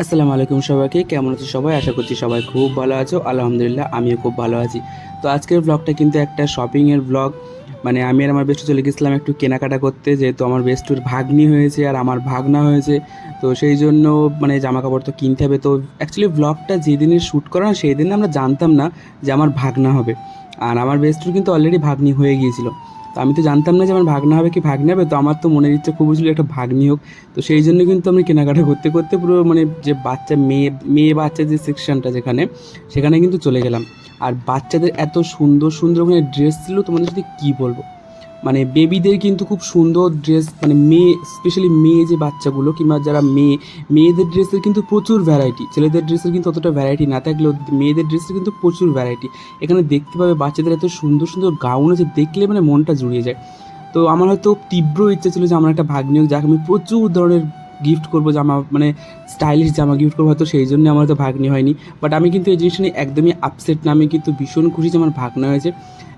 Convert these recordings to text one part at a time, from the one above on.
আসসালামু আলাইকুম সবাইকে, কেমন আছো সবাই? আশা করছি সবাই খুব ভালো আছো। আলহামদুলিল্লাহ, আমিও খুব ভালো আছি। তো আজকের ব্লগটা কিন্তু একটা শপিংয়ের ব্লগ মানে আমি আর আমার বেস্টু চলে গেছিলাম একটু কেনাকাটা করতে, যেহেতু আমার বেস্টুর ভাগ্নি হয়েছে আর আমার ভাগনা হয়েছে। তো সেই জন্য মানে জামা কাপড় তো কিনতে হবে। তো অ্যাকচুয়ালি ব্লগটা যেদিনের শ্যুট করা সেই দিনে আমরা জানতাম না যে আমার ভাগনা হবে। আর আমার বেস্টুর কিন্তু অলরেডি ভাগ্নি হয়ে গিয়েছিল। তো আমি তো জানতাম না যে আমার ভাগনা হবে কি ভাগ্নি হবে, তো আমার তো মনের ইচ্ছা খুব ছিল একটা ভাগ্নি হোক। তো সেই জন্য কিন্তু আমি কেনাকাটা করতে করতে পুরো মানে যে বাচ্চা মেয়ে মেয়ে বাচ্চা যে সেকশনটা যেখানে, সেখানে কিন্তু চলে গেলাম। আর বাচ্চাদের এত সুন্দর সুন্দর ওখানে ড্রেস ছিল, তোমাদের সাথে কী বলব? মানে বেবিদের কিন্তু খুব সুন্দর ড্রেস মানে মেয়ে স্পেশালি মেয়ে যে বাচ্চাগুলো কিংবা যারা মেয়ে, মেয়েদের ড্রেসের কিন্তু প্রচুর ভ্যারাইটি ছেলেদের ড্রেসের কিন্তু অতটা ভ্যারাইটি না থাকলেও মেয়েদের ড্রেসের কিন্তু প্রচুর ভ্যারাইটি এখানে দেখতে পাবে বাচ্চাদের এত সুন্দর সুন্দর গাউন আছে, দেখলে মানে মনটা জুড়িয়ে যায়। তো আমার হয়তো তীব্র ইচ্ছা ছিল যে আমার একটা হোক, যাকে আমি প্রচুর ধরনের গিফট করব জামা মানে স্টাইলিশ জামা গিফট করব, হয়তো সেই জন্য আমার হয়তো ভাগ্নি হয়নি। বাট আমি কিন্তু এই জিনিসটা নিয়ে একদমই আপসেট না, আমি কিন্তু ভীষণ খুশি যে আমার ভাগ্না হয়েছে।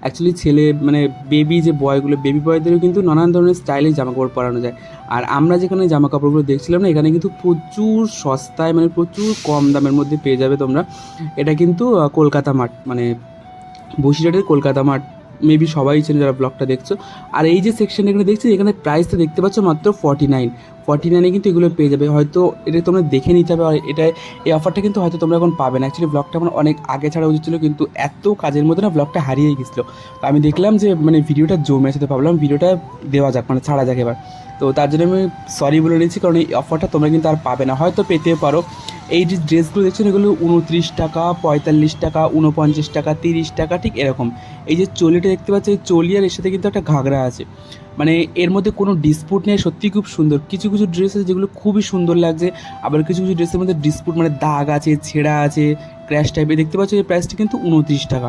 অ্যাকচুয়ালি ছেলে মানে বেবি যে বয়গুলো বেবি বয়দেরও কিন্তু নানান ধরনের স্টাইলিশ জামা কাপড় পরানো যায়। আর আমরা যেখানে জামা কাপড়গুলো দেখছিলাম না, এখানে কিন্তু প্রচুর সস্তায় মানে প্রচুর কম দামের মধ্যে পেয়ে যাবে তোমরা। এটা কিন্তু কলকাতা মাঠ মানে বসিরহাটের কলকাতা মার্ট মেবি সবাই চেনে যারা ব্লগটা দেখছ। আর এই যে সেকশন এখানে দেখছি, এখানে প্রাইসটা দেখতে পাচ্ছ মাত্র ফর্টি নাইন ফর্টি নাইনে কিন্তু এগুলো পেয়ে যাবে। হয়তো এটা তোমরা দেখে নিতে হবে, আর এটা, এই অফারটা কিন্তু হয়তো তোমরা এখন পাবে না। অ্যাকচুয়ালি ব্লগটা আমার অনেক আগে ছাড়া উচিত ছিল, কিন্তু এত কাজের মধ্যে না ব্লগটা হারিয়ে গেছিল। তো আমি দেখলাম যে মানে ভিডিওটা জমে আছে, তো ভাবলাম ভিডিওটা দেওয়া যাক মানে ছাড়া যাক এবার। তো তার জন্য আমি সরি বলে নিচ্ছি, কারণ এই অফারটা তোমরা কিন্তু আর পাবে না। হয়তো পেতে পারো। এই যে ড্রেসগুলো দেখছেন এগুলো উনত্রিশ টাকা, পঁয়তাল্লিশ টাকা, উনপঞ্চাশ টাকা, তিরিশ টাকা, ঠিক এরকম। এই যে চলিটা দেখতে পাচ্ছ, এই চলি আর এর সাথে কিন্তু একটা ঘাগরা আছে। মানে এর মধ্যে কোনো ডিসপুট নেই, সত্যিই খুব সুন্দর। কিছু কিছু ড্রেস আছে যেগুলো খুবই সুন্দর লাগছে, আবার কিছু কিছু ড্রেসের মধ্যে ডিসপুট মানে দাগ আছে, ছেঁড়া আছে ক্র্যাশ টাইপের দেখতে পাচ্ছ, এই প্রাইসটা কিন্তু উনত্রিশ টাকা।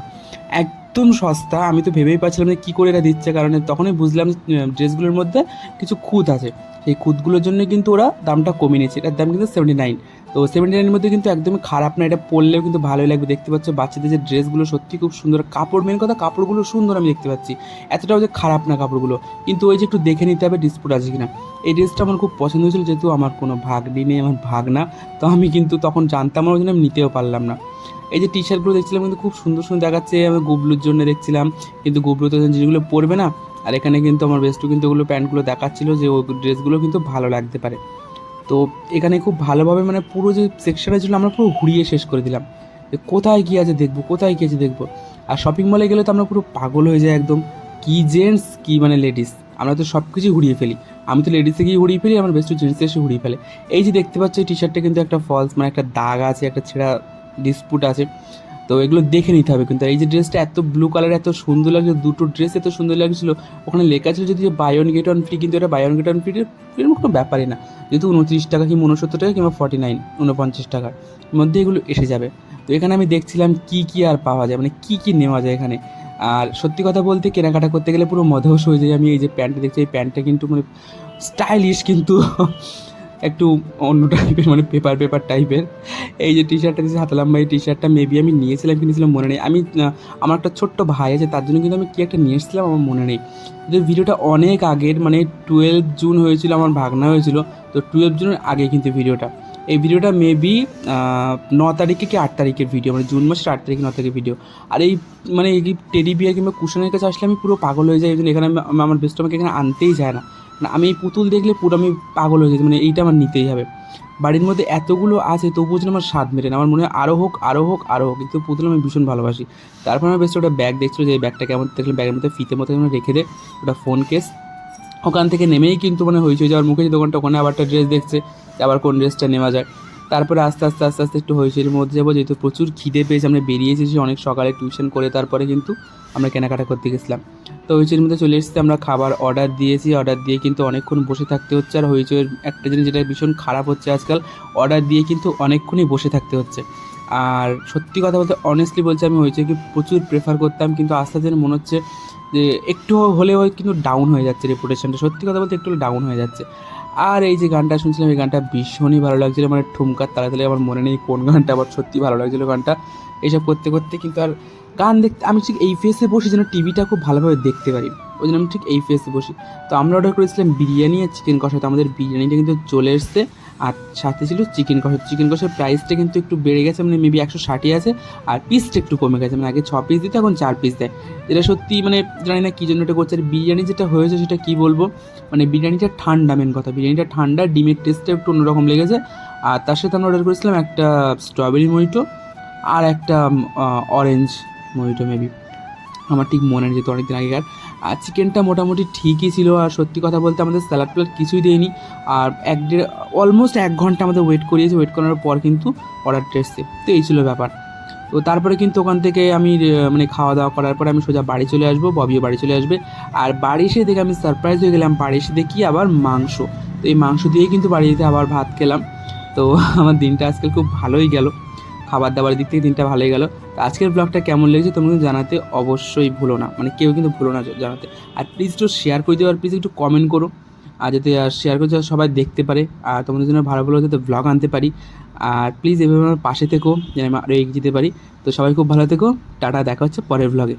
একদম সস্তা, আমি তো ভেবেই পাচ্ছিলাম যে কী করে এটা দিচ্ছে, কারণ তখনই বুঝলাম ড্রেসগুলোর মধ্যে কিছু খুঁত আছে। সেই খুঁতগুলোর জন্য কিন্তু ওরা দামটা কমিয়ে নিয়েছে। এটার দাম কিন্তু সেভেন্টি নাইন তো সেভেন্টি নাইনের মধ্যে কিন্তু একদমই খারাপ না, এটা পরলেও কিন্তু ভালোই লাগবে। দেখতে পাচ্ছ বাচ্চাদের যে ড্রেসগুলো সত্যি খুব সুন্দর। কাপড় মেন কথা কাপড়গুলো সুন্দর আমি দেখতে পাচ্ছি। এতটাও যে খারাপ না কাপড়গুলো। কিন্তু ওই যে একটু দেখে নিতে হবে ডিসপুট আছে কিনা। এই ড্রেসটা আমার খুব পছন্দ হয়েছিল, যেহেতু আমার কোনো ভাগ নেই, আমার ভাগ না তো আমি কিন্তু তখন জানতাম না, ওই জন্য আমি নিতেও পারলাম না। এই যে টি শার্টগুলো দেখছিলাম কিন্তু খুব সুন্দর সুন্দর দেখাচ্ছে, আমি গুবলুর জন্য দেখছিলাম। কিন্তু গুবলু তো জিনিসগুলো পরবে না। আর এখানে কিন্তু আমার বেস্টু কিন্তু ওগুলো প্যান্টগুলো দেখাচ্ছিলো যে ওই ড্রেসগুলো কিন্তু ভালো লাগতে পারে। তো এখানে খুব ভালোভাবে মানে পুরো যে সেকশনটা ছিল, আমরা পুরো ঘুরিয়ে শেষ করে দিলাম। যে কোথায় কী আছে দেখব, কোথায় কী আছে দেখব। আর শপিং মলে গেলে তো আমরা পুরো পাগল হয়ে যাই একদম। কি জেন্টস কি মানে লেডিস আমরা তো সব কিছুই ঘুরিয়ে ফেলি। আমি তো লেডিসে গিয়ে ঘুরিয়ে ফেলি, আমার বেস্ট জেন্টসে এসে ঘুরিয়ে ফেলে। এই যে দেখতে পাচ্ছ টি শার্টটা কিন্তু একটা ফলস মানে একটা দাগ আছে, একটা ছেঁড়া ডিসপুট আছে। তো এগুলো দেখে নিতে হবে কিন্তু। এই যে ড্রেসটা এত ব্লু কালার এত সুন্দর লাগছে, দুটো ড্রেস এত সুন্দর লাগছিল, ওখানে লেখা ছিল যদি buy one get one free কিন্তু এটা বাই ওয়ান গেট ওয়ান ফ্রির এরকম কোনো ব্যাপারই না। যেহেতু উনত্রিশ টাকা কিংবা উনসত্তর টাকা কিংবা ফর্টি নাইন উনপঞ্চাশ টাকার মধ্যে এগুলো এসে যাবে। তো এখানে আমি দেখছিলাম কি কি আর পাওয়া যায় মানে কি কি নেওয়া যায় এখানে। আর সত্যি কথা বলতে কেনাকাটা করতে গেলে পুরো মধস হয়ে যায়। আমি এই যে প্যান্টটা দেখছি, এই প্যান্টটা কিন্তু মানে স্টাইলিশ কিন্তু। একটু অন্য টাইপের মানে পেপার পেপার টাইপের এই যে টি শার্টটা দিয়েছে, হাতে লম্বা এই টি শার্টটা মেবি আমি নিয়েছিলাম কিনেছিলাম মনে নেই। আমি আমার একটা ছোট্ট ভাই আছে, তার জন্য কিন্তু আমি কি একটা নিয়ে এসেছিলাম আমার মনে নেই। যে ভিডিওটা অনেক আগের মানে টুয়েলভ জুন হয়েছিল, আমার ভাগনা হয়েছিল। তো টুয়েলভ জুনের আগে কিন্তু ভিডিওটা। এই ভিডিওটা মেবি ন তারিখে কি আট তারিখের ভিডিও মানে জুন মাসের আট তারিখে, ন তারিখের ভিডিও আর এই মানে এই টেডি বিয়ার কিংবা কুশনের কাছে আসলে আমি পুরো পাগল হয়ে যাই এখানে আমি- আমি- আমার বেস্ট আমাকে এখানে আনতেই যায় না। না, আমি এই পুতুল দেখলে পুরো আমি পাগল হয়ে যাই মানে এইটা আমার নিতেই হবে। বাড়ির মধ্যে এতগুলো আছে, তবুও যেন আমার স্বাদ মেটে না। আমার মনে হয় আরও হোক আরও হোক আরও হোক, কিন্তু পুতুল আমি ভীষণ ভালোবাসি। তারপর আমার বেশ ওটা ব্যাগ দেখছিল যে ব্যাগটা কেমন দেখলাম ব্যাগের মধ্যে ফিতে মতো রেখে দে, ওটা ফোন কেস ওখান থেকে নেমেই কিন্তু মানে হয়েছে যাওয়ার মুখে যে দোকানটা, ওখানে আবার একটা ড্রেস দেখছে আবার কোন ড্রেসটা নেওয়া যায়। তারপরে আস্তে আস্তে আস্তে আস্তে একটু হয়েছের মধ্যে যাব, যেহেতু প্রচুর খিদে পেয়েছে, আমরা বেরিয়ে এসেছি অনেক সকালে টিউশন করে, তারপরে কিন্তু আমরা কেনাকাটা করতে গেছিলাম। তো হইচইয়ের মধ্যে চলে এসেছি, আমরা খাবার অর্ডার দিয়েছি। অর্ডার দিয়ে কিন্তু অনেকক্ষণ বসে থাকতে হচ্ছে। আর হইচইয়ের একটা জিনিস যেটা ভীষণ খারাপ হচ্ছে আজকাল অর্ডার দিয়ে কিন্তু অনেকক্ষণই বসে থাকতে হচ্ছে। আর সত্যি কথা বলতে অনেস্টলি বলছি, আমি হইচইকে প্রচুর প্রেফার করতাম, কিন্তু আস্তে আস্তে মনে হচ্ছে যে, একটু হলেও কিন্তু ডাউন হয়ে যাচ্ছে রেপুটেশনটা সত্যি কথা বলতে, একটু ডাউন হয়ে যাচ্ছে। আর এই যে গানটা শুনছিলাম, এই গানটা ভীষণই ভালো লাগছিল। মানে ঠুমকার তালা তালে আমার মনে নেই কোন গানটা আবার সত্যি ভালো লাগছিল গানটা। এইসব করতে করতে কিন্তু আর গান দেখতে, আমি ঠিক এই ফেসে বসে যেন টিভিটা খুব ভালোভাবে দেখতে পারি। ওই জন্য আমি ঠিক এই ফেসে বসি। তো আমরা অর্ডার করেছিলাম বিরিয়ানি আর চিকেন কষা। তো আমাদের বিরিয়ানিটা কিন্তু চলে এসছে। আর সাথে ছিল চিকেন কষা। চিকেন কষার প্রাইসটা কিন্তু একটু বেড়ে গেছে মানে মেবি একশো ষাটই আছে, আর পিসটা একটু কমে গেছে। মানে আগে ছ পিস দিতে, এখন চার পিস দেয়। এটা সত্যি মানে জানি না কী জন্য এটা করছে। আর বিরিয়ানি যেটা হয়েছে সেটা কী বলব? মানে বিরিয়ানিটা ঠান্ডা মেন কথা। বিরিয়ানিটা ঠান্ডা, ডিমের টেস্টটা একটু অন্যরকম লেগেছে। আর তার সাথে আমরা অর্ডার করেছিলাম একটা স্ট্রবেরি মহিটো আর একটা অরেঞ্জ মহিটো মেবি আমার ঠিক মনে নেই যেহেতু অনেকদিন আগেকার। আর চিকেনটা মোটামুটি ঠিকই ছিল আর সত্যি কথা বলতে আমাদের স্যালাড ট্যালাড কিছুই দেয়নি। আর এক দেড় অলমোস্ট এক ঘণ্টা আমাদের ওয়েট করিয়েছে। ওয়েট করার পর কিন্তু অর্ডারটা এসছে। তো এই ছিল ব্যাপার। তো তারপরে কিন্তু ওখান থেকে আমি মানে খাওয়া দাওয়া করার পরে আমি সোজা বাড়ি চলে আসব। ববিও বাড়ি চলে আসবে। আর বাড়ি এসে দেখে আমি সারপ্রাইজ হয়ে গেলাম। বাড়ি এসে দেখি আবার মাংস। তো এই মাংস দিয়েই কিন্তু বাড়িতে আবার ভাত খেলাম। তো আমার দিনটা আজকাল খুব ভালোই গেল। খাবার দাবারের দিক থেকে দিনটা ভালোই গেল। তো আজকের ব্লগটা কেমন লেগেছে তোমরা কিন্তু জানাতে অবশ্যই ভুলো না। মানে কেউ কিন্তু ভুলো না জানাতে। আর প্লিজ একটু শেয়ার করে দিও আর প্লিজ একটু কমেন্ট করো। আর যাতে শেয়ার করে সবাই দেখতে পারে। আর তোমাদের জন্য ভালো ভালো যাতে ব্লগ আনতে পারি। আর প্লিজ এভাবে আমার পাশে থেকো, যেন আমি আরও এগিয়ে যেতে পারি। তো সবাই খুব ভালো থেকো। টাটা, দেখা হচ্ছে পরের ব্লগে